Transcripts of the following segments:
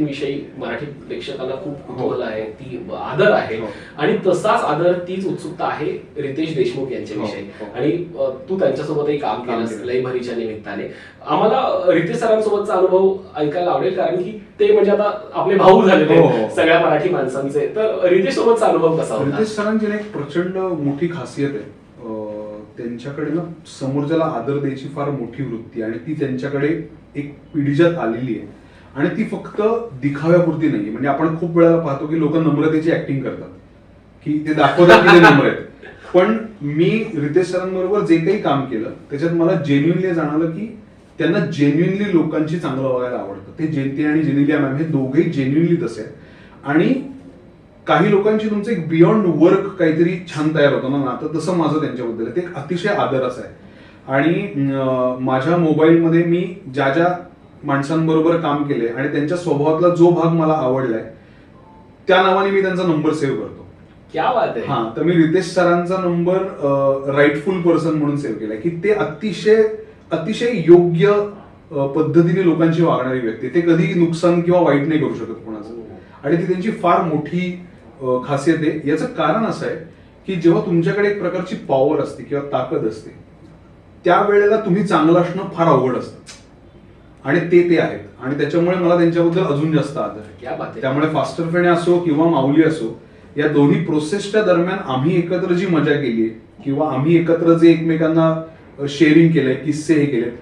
विषयी मराठी प्रेक्षकांना खूप कुतूहल आहे ती आदर आहे हो. आणि तसाच आदर तीच उत्सुकता आहे रितेश देशमुख हो, यांच्याविषयी हो. आणि तू त्यांच्यासोबतही काम काम केलंस केलं. लय भरीच्या निमित्ताने आम्हाला रितेश सरांसोबतचा अनुभव ऐकायला आवडेल कारण की ते म्हणजे आता आपले भाऊ झालेले हो, हो. सगळ्या मराठी माणसांचे तर रितेश सोबतचा अनुभव कसा होता रितेश सरांची एक प्रचंड मोठी खासियत आहे त्यांच्याकडे ना समोरच्याला आदर द्यायची फार मोठी वृत्ती आणि ती त्यांच्याकडे एक पिढीजात आलेली आहे आणि ती फक्त दिखाव्यापुरती नाही म्हणजे आपण खूप वेळा पाहतो की लोक नम्रतेची ऍक्टिंग करतात. की ते दाखवतात की ते नम्र आहेत. पण मी रितेश सरांबरोबर जे काही काम केलं त्याच्यात मला जेन्युनली जाणवलं की त्यांना जेन्युनली लोकांची चांगलं बघायला आवडतं. ते जयंती आणि जेनिलिया मॅम हे दोघेही जेन्युनली तसे आहेत. आणि काही लोकांची तुमचं एक बियॉन्ड वर्क काहीतरी छान तयार होतं. ना नातं तसं माझं त्यांच्याबद्दल ते एक अतिशय आदर असं आहे. आणि माझ्या मोबाईलमध्ये मी ज्या ज्या माणसांबरोबर काम केले आणि त्यांच्या स्वभावातला जो भाग मला आवडलाय त्या नावाने मी त्यांचा नंबर सेव्ह करतो. क्या बात आहे. हा तर मी रितेश सरांचा नंबर राईटफुल पर्सन म्हणून सेव्ह केलाय की ते अतिशय अतिशय योग्य अं, पद्धतीने लोकांची वागणारी व्यक्ती. ते कधी नुकसान किंवा वाईट नाही करू शकत कोणाचं. आणि ती त्यांची फार मोठी अं, खासियत आहे. याचं कारण असं आहे की जेव्हा तुमच्याकडे एक प्रकारची पॉवर असते किंवा ताकद असते त्यावेळेला तुम्ही चांगलं असणं फार अवघड असतं. आणि ते ते आहेत. आणि त्याच्यामुळे मला त्यांच्याबद्दल अजून जास्त आदर आहे. क्या बात आहे त्यामुळे फास्टर फेणे असो किंवा माऊली असो या दोन्ही प्रोसेसच्या दरम्यान आम्ही एकत्र जी मजा केली किंवा आम्ही एकत्र जे एकमेकांना शेअरिंग केलंय किस्से हे केलेत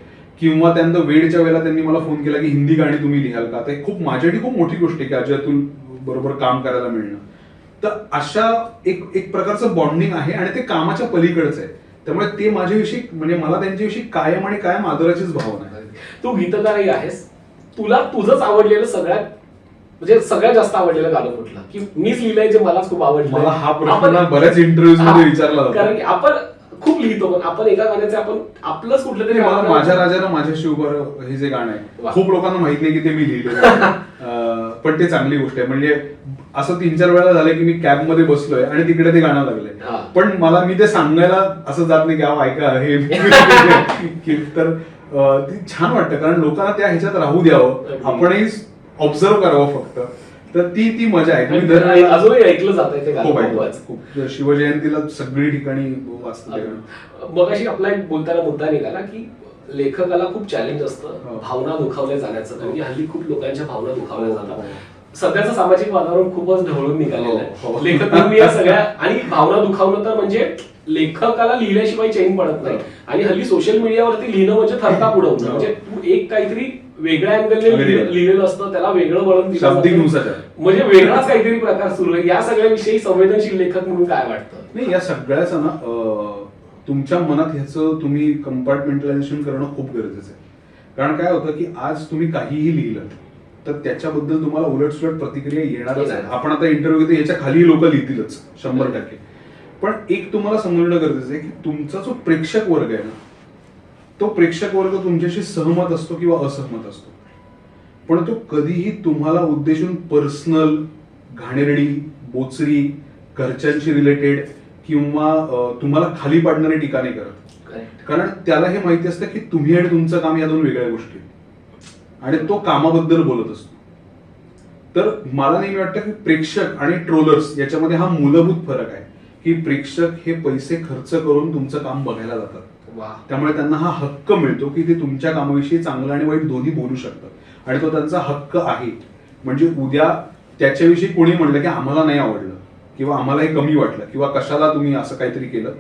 किंवा त्यांना वेळच्या वेळेला त्यांनी मला फोन केला की हिंदी गाणी तुम्ही लिहाल का ते खूप माझ्यासाठी खूप मोठी गोष्ट आहे की अजय अतुल बरोबर काम करायला मिळणं. तर अशा एक एक प्रकारचं बॉन्डिंग आहे आणि ते कामाच्या पलीकडच आहे. त्यामुळे ते माझ्याविषयी म्हणजे मला त्यांच्याविषयी कायम आणि कायम आदराचीच भावना आहे. तू गीतकारही आहेस. तुला तुझंच आवडलेलं सगळ्यात म्हणजे सगळ्यात जास्त आवडलेलं गाणं कुठलं? की मीच लिहिलंय जे मलाच खूप आवडलं मला हा प्रश्न बऱ्याच इंटरव्ह्यूजमध्ये विचारला कारण की आपण खूप लिहितो पण आपण एका गाण्याचे आपण आपलंच कुठलं तरी मला माझ्या राजानं माझ्या शिवभर हे जे गाणं आहे. खूप लोकांना माहीत नाही की ते मी लिहिलं पण ते चांगली गोष्ट आहे. म्हणजे असं तीन चार वेळा झालं की मी कॅबमध्ये बसलोय आणि तिकडे ते गाणं हा. लागलंय पण मला मी ते सांगायला असं जात नाही की अहो ऐका हे की तर ते छान वाटतं. कारण लोकांना त्या ह्याच्यात राहू द्यावं. आपणही ऑब्झर्व करावं फक्त. तर ती ती मजा आहे. तुम्ही अजूनही ऐकलं जात खूप शिवजयंतीला सगळी ठिकाणी वाचतं गाणं. मगाशी आपला एक बोलताना मुद्दा निघाला की लेखकाला खूप चॅलेंज असतं हो. भावना दुखावल्या जाण्याचं. कारण की हल्ली खूप लोकांच्या भावना दुखावल्या जातात. हो. सध्याचं सामाजिक वातावरण खूपच ढवळून निघालेलं हो, आहे हो. लेखकांनी या सगळ्या आणि भावना दुखावणं तर म्हणजे लेखकाला लिहिल्याशिवाय चैन पडत नाही हो. आणि हल्ली सोशल मीडियावरती लिहिणं म्हणजे थरता उडवणं हो. म्हणजे तू एक काहीतरी वेगळ्या अँगलने. लिहिलेलं असतं त्याला वेगळं वळण. म्हणजे वेगळाच काहीतरी प्रकार सुरू आहे या सगळ्याविषयी संवेदनशील लेखक म्हणून काय वाटतं नाही या सगळ्याच ना तुमच्या मनात ह्याचं तुम्ही कंपार्टमेंटलायझेशन करणं खूप गरजेचं आहे कारण काय होतं की आज तुम्ही काहीही लिहिलं तर त्याच्याबद्दल तुम्हाला उलटसुलट प्रतिक्रिया येणारच आहे. आपण आता इंटरव्ह्यू घेतो याच्या खाली लोक लिहितीलच शंभर टक्के पण एक तुम्हाला समजणं गरजेचं आहे की तुमचा जो प्रेक्षक वर्ग आहे ना तो प्रेक्षक वर्ग तुमच्याशी सहमत असतो किंवा असहमत असतो पण तो कधीही तुम्हाला उद्देशून पर्सनल घाणेरडी बोचरी घरच्यांशी रिलेटेड किंवा तुम्हाला खाली पाडणारी टीका नाही करत. कारण त्याला हे माहिती असतं की तुम्ही आणि तुमचं काम या दोन वेगळ्या गोष्टी आहेत. आणि तो कामाबद्दल बोलत असतो. तर मला नेहमी वाटतं की प्रेक्षक आणि ट्रोलर्स याच्यामध्ये हा मूलभूत फरक आहे की प्रेक्षक हे पैसे खर्च करून तुमचं काम बघायला जातात. वा. त्यामुळे त्यांना हा हक्क मिळतो की ते तुमच्या कामाविषयी चांगलं आणि वाईट दोन्ही बोलू शकतात. आणि तो त्यांचा हक्क आहे. म्हणजे उद्या त्याच्याविषयी कोणी म्हणलं की आम्हाला नाही आवडलं किंवा आम्हाला हे कमी वाटलं किंवा कशाला तुम्ही असं काहीतरी केलं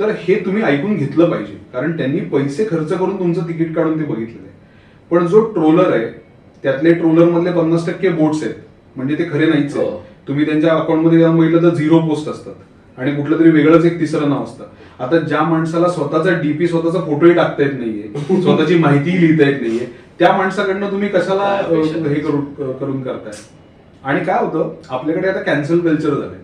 तर हे तुम्ही ऐकून घेतलं पाहिजे. कारण त्यांनी पैसे खर्च करून तुमचं तिकीट काढून ते बघितलेलं आहे. पण जो ट्रोलर आहे त्यातले ट्रोलर मधले पन्नास टक्के बोट्स आहेत. म्हणजे ते खरे नाहीच आहे हो. तुम्ही त्यांच्या अकाउंटमध्ये जाऊन बघितलं तर झिरो पोस्ट असतात. आणि कुठलं तरी वेगळंच एक तिसरं नाव असतं. आता ज्या माणसाला स्वतःचा डीपी स्वतःचा फोटोही टाकता येत नाहीये स्वतःची माहितीही लिहिता येत नाहीये त्या माणसाकडनं तुम्ही कशाला हे करून करून करताय? आणि काय होतं आपल्याकडे आता कॅन्सल कल्चर झालंय.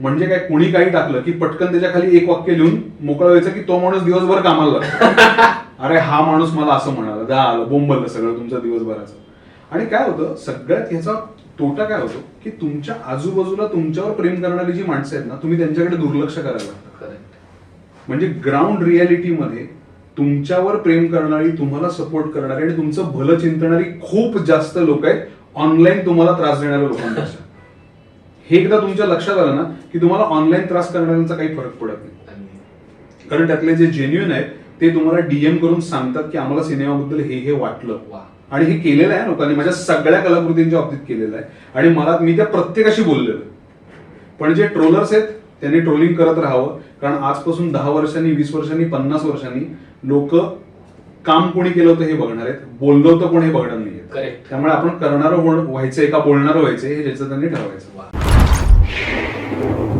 म्हणजे काय कोणी काही टाकलं की पटकन त्याच्याखाली एक वाक्य लिहून मोकळं व्हायचं की तो माणूस दिवसभर कामाला लागतो. अरे हा माणूस मला असं म्हणाला दा आलं बोंबललं सगळं तुमचं दिवसभराचं. आणि काय होतं सगळ्यात ह्याचा तोटा काय होतो की तुमच्या आजूबाजूला तुमच्यावर प्रेम करणारी जी माणसं आहेत ना तुम्ही त्यांच्याकडे दुर्लक्ष करायला लागतं. म्हणजे ग्राउंड रियालिटीमध्ये तुमच्यावर प्रेम करणारी तुम्हाला सपोर्ट करणारी आणि तुमचं भलं चिंतणारी खूप जास्त लोक आहेत. ऑनलाईन तुम्हाला त्रास देणाऱ्या लोकांपेक्षा. हे एकदा तुमच्या लक्षात आलं ना की तुम्हाला ऑनलाईन त्रास करणाऱ्यांचा काही फरक पडत नाही. कारण त्यातले जे जेन्युन आहेत ते तुम्हाला डीएम करून सांगतात की आम्हाला सिनेमाबद्दल हे हे वाटलं. वा. आणि हे केलेलं आहे लोकांनी माझ्या सगळ्या कलाकृतींच्या बाबतीत केलेलं आहे. आणि मला मी त्या प्रत्येकाशी बोललेलो. पण जे ट्रोलर्स आहेत त्यांनी ट्रोलिंग करत राहावं. कारण आजपासून दहा वर्षांनी वीस वर्षांनी पन्नास वर्षांनी लोक काम कोणी केलं होतं हे बघणार आहेत बोललं होतं कोण हे बघणार नाहीये. करेक्ट त्यामुळे आपण करणारं व्हायचंय का बोलणारं व्हायचंय हे ज्याचं त्यांनी ठरवायचं. Thank you.